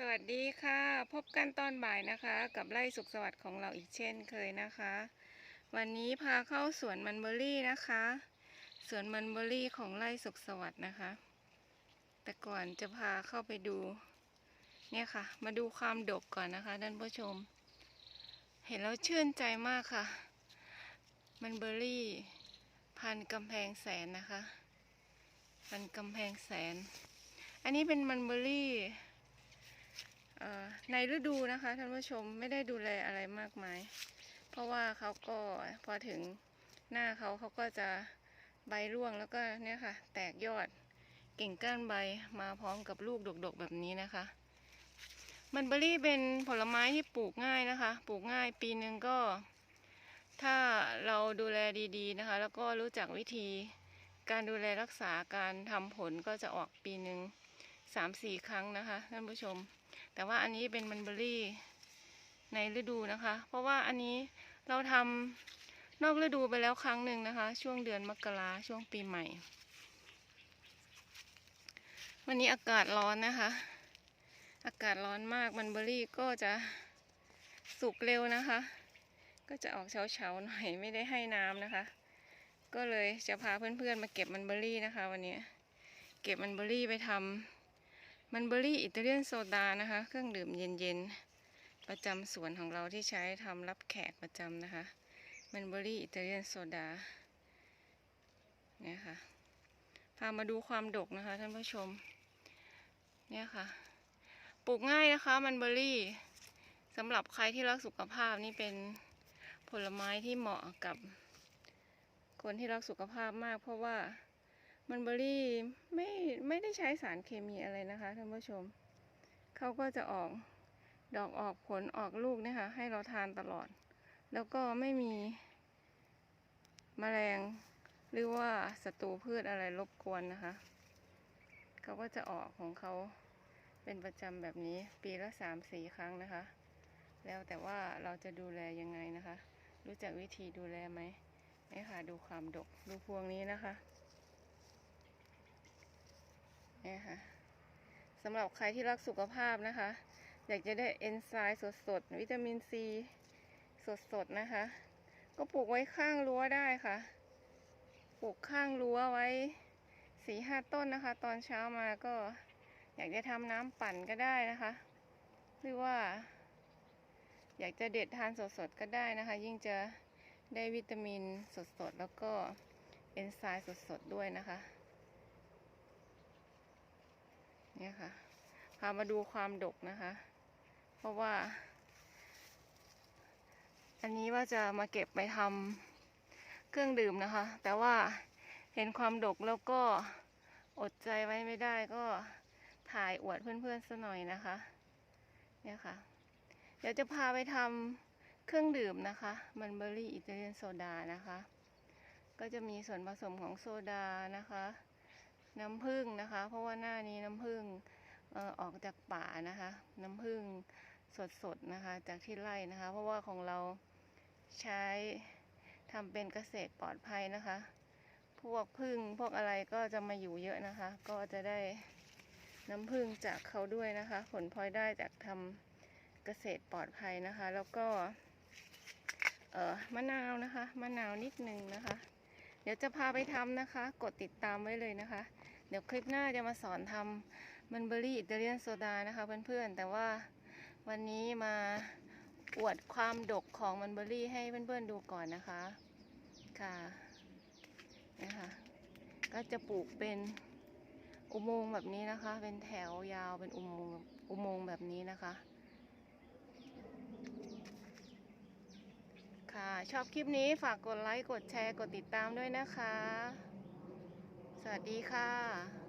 สวัสดีค่ะ พบกันตอนบ่ายนะคะ กับไร่สุขสวัสดิ์ของเราอีกเช่นเคยนะคะ วันนี้พาเข้าสวนมันเบอรี่นะคะสวนมันเบอรี่ของไร่สุขสวัสดิ์นะคะ แต่ก่อนจะพาเข้าไปดู เนี่ยค่ะ มาดูความดกก่อนนะคะท่านผู้ชม เห็นแล้วชื่นใจมากค่ะ มันเบอรี่ พันกำแพงแสนนะคะ พันกำแพงแสน อันนี้เป็นมันเบอรี่เอ่ ในฤดูนะคะท่านผู้ชมไม่ได้ดูแลอะไรมากมาย เพราะว่าเขาก็พอถึงหน้าเขาเขาก็จะใบร่วงแล้วก็เนี่ยค่ะ แตกยอดกิ่งก้านใบมาพร้อมกับลูกดกๆแบบนี้นะคะ มันเบอรี่เป็นผลไม้ที่ปลูกง่ายนะคะ ปลูกง่ายปีหนึ่งก็ ถ้าเราดูแลดีๆนะคะ แล้วก็รู้จักวิธีการดูแลรักษาการทำผลก็จะออกปีหนึ่งสามสี่ครั้งนะคะท่านผู้ชม แต่ว่าอันนี้เป็นมันเบอรี่ในฤดูนะคะ เพราะว่าอันนี้เราทำนอกฤดูไปแล้วครั้งหนึ่งนะคะ ช่วงเดือนมกราช่วงปีใหม่ วันนี้อากาศร้อนนะคะ อากาศร้อนมากมันเบอรี่ก็จะสุกเร็วนะคะ ก็จะออกเฉาๆหน่อยไม่ได้ให้น้ำนะคะ ก็เลยจะพาเพื่อนๆมาเก็บมันเบอรี่นะคะ วันนี้ เก็บมันเบอรี่ไปทำ มันเบอรี่อิตาเลียนโซดานะคะ เครื่องดื่มเย็นๆ ประจำสวนของเราที่ใช้ทำรับแขกประจำนะคะ มันเบอรี่อิตาเลียนโซดาเนี่ยค่ะ พามาดูความดกนะคะท่านผู้ชม เนี่ยค่ะ ปลูกง่ายนะคะมันเบอรี่สำหรับใครที่รักสุขภาพนี่เป็นผลไม้ที่เหมาะกับ คนที่รักสุขภาพมากเพราะว่า มันเบอรี่ไม่ไม่ได้ใช้สารเคมีอะไรนะคะท่านผู้ชม เขาก็จะออกดอกออกผลออกลูกเนี่ยค่ะให้เราทานตลอด แล้วก็ไม่มีแมลงหรือว่าศัตรูพืชอะไรรบกวนนะคะ เขาก็จะออกของเขาเป็นประจำแบบนี้ปีละสามสี่ครั้งนะคะ แล้วแต่ว่าเราจะดูแลยังไงนะคะ รู้จักวิธีดูแลไหมนี่ค่ะดูความดกดูพวงนี้นะคะ เนี่ยค่ะสำหรับใครที่รักสุขภาพนะคะ อยากจะได้เอนไซม์สดๆ วิตามินซีสดๆ นะคะ ก็ปลูกไว้ข้างรั้วได้ค่ะ ปลูกข้างรั้วไว้สี่ห้าต้นนะคะ ตอนเช้ามาก็อยากจะทำน้ำปั่นก็ได้นะคะ หรือว่า อยากจะเด็ดทานสดๆ ก็ได้นะคะ ยิ่งจะได้วิตามินสดๆ แล้วก็เอนไซม์สดๆ ด้วยนะคะ เนี่ยค่ะ พามาดูความดกนะคะ เพราะว่า อันนี้ว่าจะมาเก็บไปทำเครื่องดื่มนะคะ แต่ว่าเห็นความดกแล้วก็อดใจไว้ไม่ได้ก็ถ่ายอวดเพื่อนๆสัหน่อยนะคะ เนี่ยค่ะ เดี๋ยวจะพาไปทำเครื่องดื่มนะคะ มันเบอรี่อิตาเลียนโซดานะคะ ก็จะมีส่วนผสมของโซดานะคะ น้ำผึ้งนะคะ เพราะว่าหน้านี้น้ำผึ้งออกจากป่านะคะ น้ำผึ้งสดๆนะคะ จากที่ไร่นะคะ เพราะว่าของเราใช้ทำเป็นเกษตรปลอดภัยนะคะ พวกผึ้งพวกอะไรก็จะมาอยู่เยอะนะคะ ก็จะได้น้ำผึ้งจากเขาด้วยนะคะ ผลพลอยได้จากทำเกษตรปลอดภัยนะคะ แล้วก็เออมะนาวนะคะ มะนาวนิดนึงนะคะ ดี๋ยวจะพาไปทำนะคะ กดติดตามไว้เลยนะคะ เดี๋ยวคลิปหน้าจะมาสอนทำมันเบอรี่อิตาเลียนโซดานะคะเพื่อนๆ แต่ว่าวันนี้มาอวดความดกของมันเบอรี่ให้เพื่อนๆดูก่อนนะคะค่ะนะคะก็จะปลูกเป็นอุโมงค์แบบนี้นะคะ เป็นแถวยาวเป็นอุโมงค์อุโมงค์แบบนี้นะคะค่ะ ชอบคลิปนี้ฝากกดไลค์ กดแชร์ กดติดตามด้วยนะคะ สวัสดีค่ะ